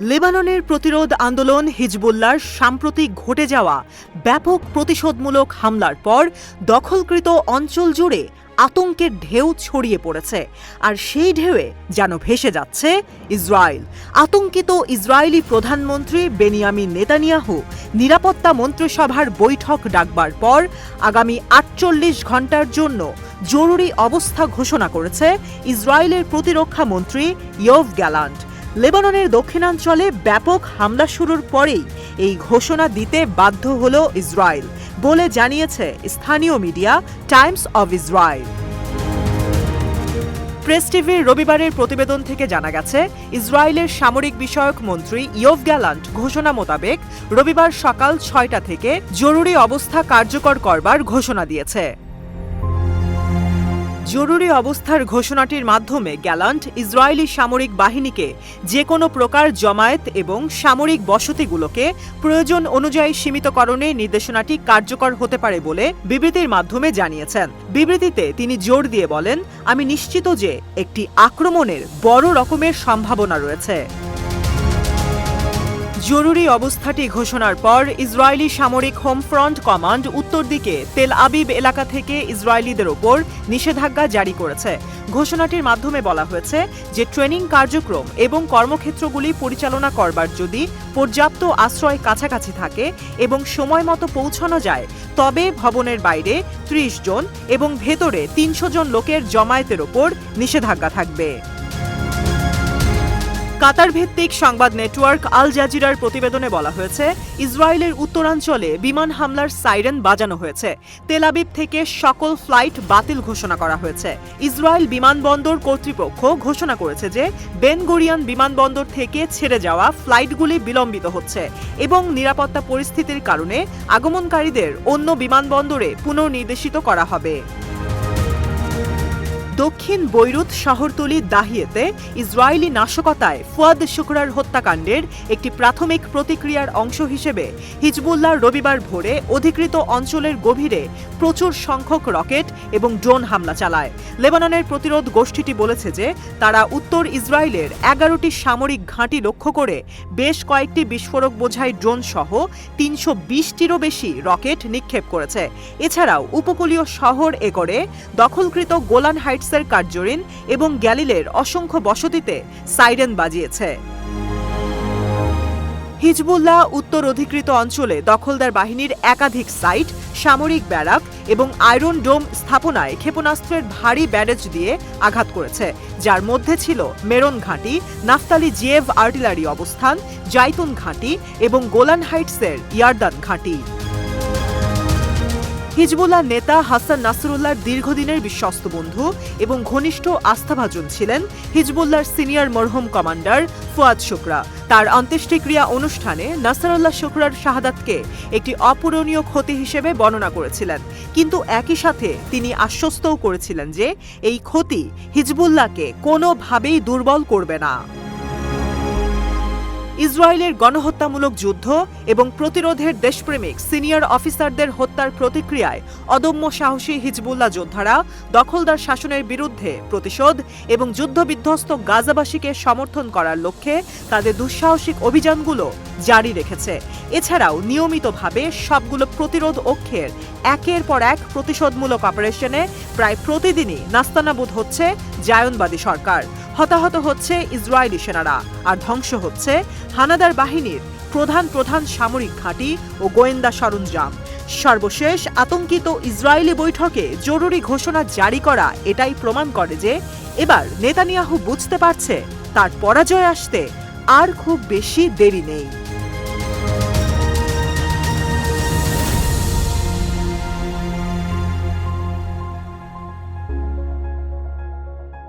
লেবাননের প্রতিরোধ আন্দোলন হিজবুল্লার সাম্প্রতিক ঘটে যাওয়া ব্যাপক প্রতিশোধমূলক হামলার পর দখলকৃত অঞ্চল জুড়ে আতঙ্কের ঢেউ ছড়িয়ে পড়েছে। আর সেই ঢেউয়ে যেন ভেসে যাচ্ছে ইসরায়েল। আতঙ্কিত ইসরায়েলি প্রধানমন্ত্রী বেনিয়ামিন নেতানিয়াহু নিরাপত্তা মন্ত্রিসভার বৈঠক ডাকবার পর আগামী আটচল্লিশ ঘণ্টার জন্য জরুরি অবস্থা ঘোষণা করেছে ইসরায়েলের প্রতিরক্ষা মন্ত্রী ইয়ভ গ্যালান্ট। লেবাননের দক্ষিণাঞ্চলে ব্যাপক হামলা শুরুর পরেই এই ঘোষণা দিতে বাধ্য হল ইসরায়েল বলে জানিয়েছে স্থানীয় media Times of Israel. Press টিভির রবিবারের প্রতিবেদন থেকে জানা গেছে, ইসরায়েলের সামরিক বিষয়ক মন্ত্রী ইয়ভ গ্যালান্ট ঘোষণা মোতাবেক রবিবার সকাল ছয়টা থেকে জরুরি অবস্থা কার্যকর করবার ঘোষণা দিয়েছে। জরুরি অবস্থার ঘোষণাটির মাধ্যমে গ্যালান্ট ইসরায়েলি সামরিক বাহিনীকে যে কোনো প্রকার জমায়েত এবং সামরিক বসতিগুলোকে প্রয়োজন অনুযায়ী সীমিতকরণে নির্দেশনাটি কার্যকর হতে পারে বলে বিবৃতির মাধ্যমে জানিয়েছেন। বিবৃতিতে তিনি জোর দিয়ে বলেন, আমি নিশ্চিত যে একটি আক্রমণের বড় রকমের সম্ভাবনা রয়েছে। জরুরি অবস্থাটি ঘোষণার পর ইসরায়েলি সামরিক হোম ফ্রন্ট কমান্ড উত্তর দিকে তেল আবিব এলাকা থেকে ইসরায়েলিদের ওপর নিষেধাজ্ঞা জারি করেছে। ঘোষণাটির মাধ্যমে বলা হয়েছে যে ট্রেনিং কার্যক্রম এবং কর্মক্ষেত্রগুলি পরিচালনা করবার যদি পর্যাপ্ত আশ্রয় কাছাকাছি থাকে এবং সময় মতো পৌঁছানো যায়, তবে ভবনের বাইরে ত্রিশ জন এবং ভেতরে তিনশো জন লোকের জমায়েতের ওপর নিষেধাজ্ঞা থাকবে। কাতার ভিত্তিক সংবাদ নেটওয়ার্ক আল জাজিরার প্রতিবেদনে বলা হয়েছে, ইসরায়েলের উত্তরাঞ্চলে বিমান হামলার সাইরেন বাজানো হয়েছে। তেলাবিব থেকে সকল ফ্লাইট বাতিল ঘোষণা করা হয়েছে। ইসরায়েল বিমানবন্দর কর্তৃপক্ষ ঘোষণা করেছে যে, বেন গরিয়ান বিমানবন্দর থেকে ছেড়ে যাওয়া ফ্লাইটগুলি বিলম্বিত হচ্ছে এবং নিরাপত্তা পরিস্থিতির কারণে আগমনকারীদের অন্য বিমানবন্দরে পুনর্নির্দেশিত করা হবে। দক্ষিণ বৈরুত শহরতলি দাহিয়েতে ইসরায়েলি নাশকতায় ফুয়াদ শুক্রার হত্যাকাণ্ডের একটি প্রাথমিক প্রতিক্রিয়ার অংশ হিসেবে হিজবুল্লাহ রবিবার ভোরে অধিকৃত অঞ্চলের গভীরে প্রচুর সংখ্যক রকেট এবং ড্রোন হামলা চালায়। লেবাননের প্রতিরোধ গোষ্ঠীটি বলেছে যে, তারা উত্তর ইসরায়েলের এগারোটি সামরিক ঘাঁটি লক্ষ্য করে বেশ কয়েকটি বিস্ফোরক বোঝাই ড্রোন সহ তিনশো বিশটিরও বেশি রকেট নিক্ষেপ করেছে। এছাড়াও উপকূলীয় শহর একরে দখলকৃত গোলান হাইটসের কার্জরিন এবং গ্যালিলের অসংখ্য বসতিতে সাইরেন বাজিয়েছে। হিজবুল্লাহ উত্তর অধিকৃত অঞ্চলে দখলদার বাহিনীর একাধিক সাইট, সামরিক ব্যারাক এবং আয়রন ডোম স্থাপনায় ক্ষেপণাস্ত্রের ভারী ব্যারেজ দিয়ে আঘাত করেছে, যার মধ্যে ছিল মেরন ঘাঁটি, নাফতালি জিয়েভ আর্টিলারি অবস্থান, জাইতুন ঘাঁটি এবং গোলান হাইটসের ইয়ারদান ঘাঁটি। হিজবুল্লাহ নেতা হাসান নাসরুল্লাহর দীর্ঘদিনের বিশ্বস্ত বন্ধু এবং ঘনিষ্ঠ আস্থাভাজন ছিলেন হিজবুল্লাহর সিনিয়র মরহুম কমান্ডার ফুয়াদ শুক্রা। তার অন্ত্যেষ্টিক্রিয়া অনুষ্ঠানে নাসারুল্লাহ শুক্রার শাহাদাতকে একটি অপূরণীয় ক্ষতি হিসেবে বর্ণনা করেছিলেন। কিন্তু একই সাথে তিনি আশ্বস্তও করেছিলেন যে এই ক্ষতি হিজবুল্লাহকে কোনোভাবেই দুর্বল করবে না। ইসরায়েলের গণহত্যামূলক যুদ্ধ এবং প্রতিরোধের দেশপ্রেমিক সিনিয়র অফিসারদের হত্যার প্রতিক্রিয়ায় অদম্য সাহসী হিজবুল্লাহ যোদ্ধারা দখলদার শাসনের বিরুদ্ধে প্রতিশোধ এবং যুদ্ধবিধ্বস্ত গাজাবাসীকে সমর্থন করার লক্ষ্যে তাদের দুঃসাহসিক অভিযানগুলো জারি রেখেছে। এছাড়াও নিয়মিতভাবে সবগুলো প্রতিরোধ অক্ষের একের পর এক প্রতিশোধমূলক অপারেশনে প্রায় প্রতিদিনই নাস্তানাবুদ হচ্ছে জায়নবাদী সরকার। হতাহত হচ্ছে ইসরায়েলি সেনারা আর ধ্বংস হচ্ছে হানাদার বাহিনীর প্রধান প্রধান সামরিক ঘাঁটি ও গোয়েন্দা সরঞ্জাম। সর্বশেষ আতঙ্কিত ইসরায়েলি বৈঠকে জরুরি ঘোষণা জারি করা এটাই প্রমাণ করে যে এবার নেতানিয়াহু বুঝতে পারছে তার পরাজয় আসতে আর খুব বেশি দেরি নেই।